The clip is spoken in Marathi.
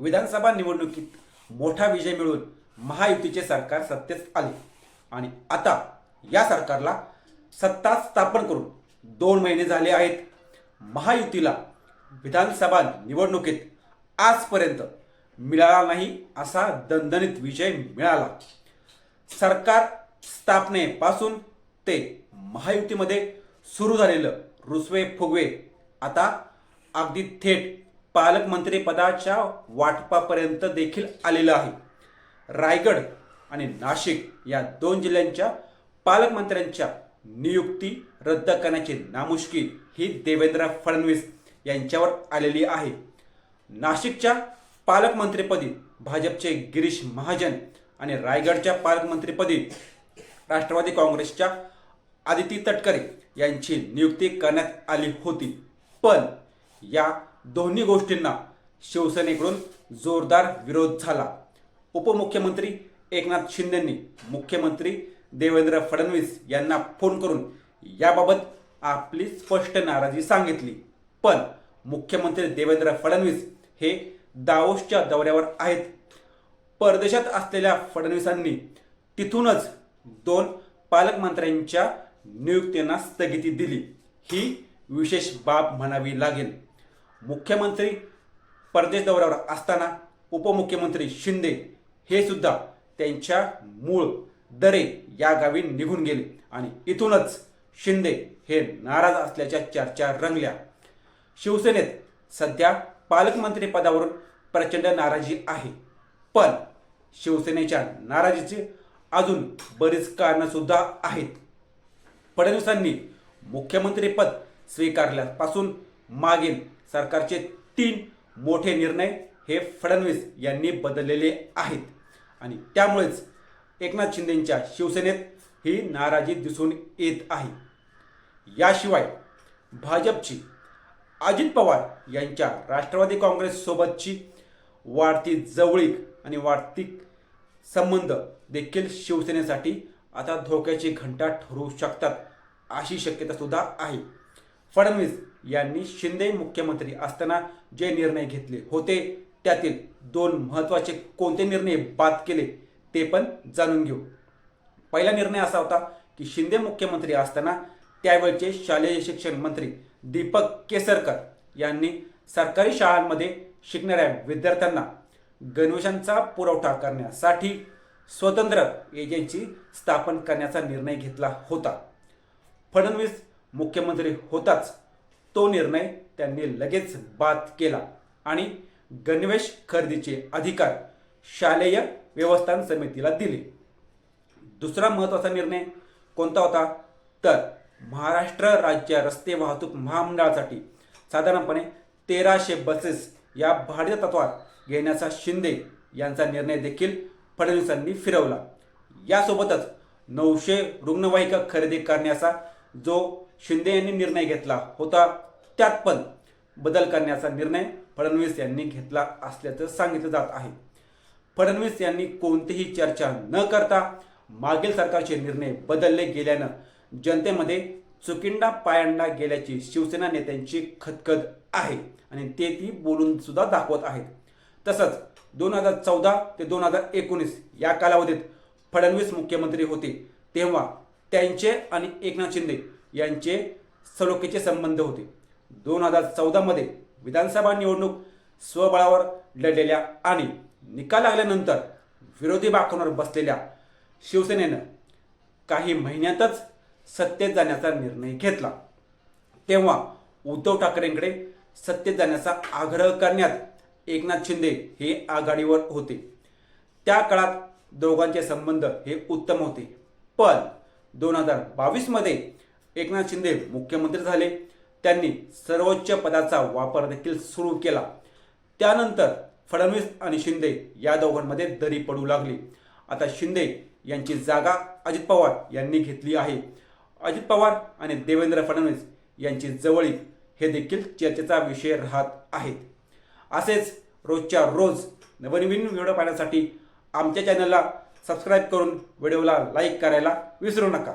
विधानसभा निवडणुकीत मोठा विजय मिळवून महायुतीचे सरकार सत्तेत आले. आणि आता या सरकारला सत्ता स्थापन करून दोन महिने झाले आहेत. महायुतीला विधानसभा निवडणुकीत आजपर्यंत मिळाला नाही असा दणदणीत विजय मिळाला. सरकार स्थापनेपासून ते महायुतीमध्ये सुरू झालेलं रुसवे फुगवे आता अगदी थेट पालकमंत्री पदाच्या वाटपापर्यंत देखील आलेलं आहे. रायगड आणि नाशिक या दोन जिल्ह्यांच्या पालकमंत्र्यांच्या नियुक्ती रद्द करण्याची नामुष्की ही देवेंद्र फडणवीस यांच्यावर आलेली आहे. नाशिकच्या पालकमंत्रीपदी भाजपचे गिरीश महाजन आणि रायगडच्या पालकमंत्रीपदी राष्ट्रवादी काँग्रेसच्या आदिती तटकरे यांची नियुक्ती करण्यात आली होती. पण या दोन्ही गोष्टींना शिवसेनेकडून जोरदार विरोध झाला. उपमुख्यमंत्री एकनाथ शिंदेंनी मुख्यमंत्री देवेंद्र फडणवीस यांना फोन करून याबाबत आपली स्पष्ट नाराजी सांगितली. पण मुख्यमंत्री देवेंद्र फडणवीस हे दाओसच्या दौऱ्यावर आहेत. परदेशात असलेल्या फडणवीसांनी तिथूनच दोन पालकमंत्र्यांच्या नियुक्तींना स्थगिती दिली. ही विशेष बाब म्हणावी लागेल. मुख्यमंत्री परदेश दौऱ्यावर असताना उपमुख्यमंत्री शिंदे हे सुद्धा त्यांच्या मूळ दरे या गावी निघून गेले. आणि इथूनच शिंदे हे नाराज असल्याच्या चर्चा रंगल्या. शिवसेनेत सध्या पालकमंत्री पदावरून प्रचंड नाराजी आहे. पण शिवसेनेच्या नाराजीची अजून बरीच कारणं सुद्धा आहेत. फडणवीसांनी मुख्यमंत्रीपद स्वीकारल्यापासून मागील सरकारचे तीन मोठे निर्णय हे फडणवीस यांनी बदललेले आहेत. आणि त्यामुळेच एकनाथ शिंदेंच्या शिवसेनेत ही नाराजी दिसून येत आहे. याशिवाय भाजपची अजित पवार यांच्या राष्ट्रवादी काँग्रेससोबतची वाढती जवळीक आणि वाढती संबंध देखील शिवसेनेसाठी आता धोक्याची घंटा ठरू शकतात अशी शक्यता सुद्धा आहे. फडणवीस यांनी शिंदे मुख्यमंत्री असताना जे निर्णय घेतले होते त्यातील दोन महत्त्वाचे कोणते निर्णय बाद केले ते पण जाणून घेऊ. पहिला निर्णय असा होता की शिंदे मुख्यमंत्री असताना त्यावेळचे शालेय शिक्षण मंत्री दीपक केसरकर यांनी सरकारी शाळांमध्ये शिकणाऱ्या विद्यार्थ्यांना गणवेशांचा पुरवठा करण्यासाठी स्वतंत्र एजन्सी स्थापन करण्याचा निर्णय घेतला होता. फडणवीस मुख्यमंत्री होताच तो निर्णय त्यांनी लगेच बाद केला. आणि गणवेश खरेदीचे अधिकार शालेय व्यवस्थान समितीला दिले. दुसरा महत्त्वाचा निर्णय कोणता होता? तर महाराष्ट्र राज्य रस्ते वाहतूक महामंडळासाठी साधारणपणे तेराशे बसेस या भाड्य तत्वात घेण्याचा शिंदे यांचा निर्णय देखील फडणवीसांनी फिरवला. यासोबतच नऊशे रुग्णवाहिका खरेदी करण्याचा जो शिंदे यांनी निर्णय घेतला होता त्यात पण बदल करण्याचा निर्णय फडणवीस यांनी घेतला असल्याचं सांगितलं जात आहे. फडणवीस यांनी कोणतीही चर्चा न करता मागील सरकारचे निर्णय बदलले गेल्यानं जनतेमध्ये चुकिंडा पायंडा गेल्याची शिवसेना नेत्यांची खतखत आहे आणि ते ती बोलून सुद्धा दाखवत आहेत. तसंच दोन हजार चौदा ते दोन हजार एकोणीस या कालावधीत फडणवीस मुख्यमंत्री होते तेव्हा त्यांचे आणि एकनाथ शिंदे यांचे सलोखेचे संबंध होते. दोन हजार चौदामध्ये विधानसभा निवडणूक स्वबळावर लढलेल्या आणि निकाल लागल्यानंतर विरोधी बाकांवर बसलेल्या शिवसेनेनं काही महिन्यातच सत्तेत जाण्याचा निर्णय घेतला. तेव्हा उद्धव ठाकरेंकडे सत्तेत जाण्याचा आग्रह करण्यात एकनाथ शिंदे हे आघाडीवर होते. त्या काळात दोघांचे संबंध हे उत्तम होते. पण दोन हजार बावीसमध्ये एकनाथ शिंदे मुख्यमंत्री झाले. त्यांनी सर्वोच्च पदाचा वापर देखील सुरू केला. त्यानंतर फडणवीस आणि शिंदे या दोघांमध्ये दरी पडू लागली. आता शिंदे यांची जागा अजित पवार यांनी घेतली आहे. अजित पवार आणि देवेंद्र फडणवीस यांची जवळीक हे देखील चर्चेचा विषय राहत आहेत. असेच रोजच्या रोज नवनवीन व्हिडिओ पाहण्यासाठी आमच्या चॅनलला सबस्क्राईब करून व्हिडिओला लाईक करायला विसरू नका.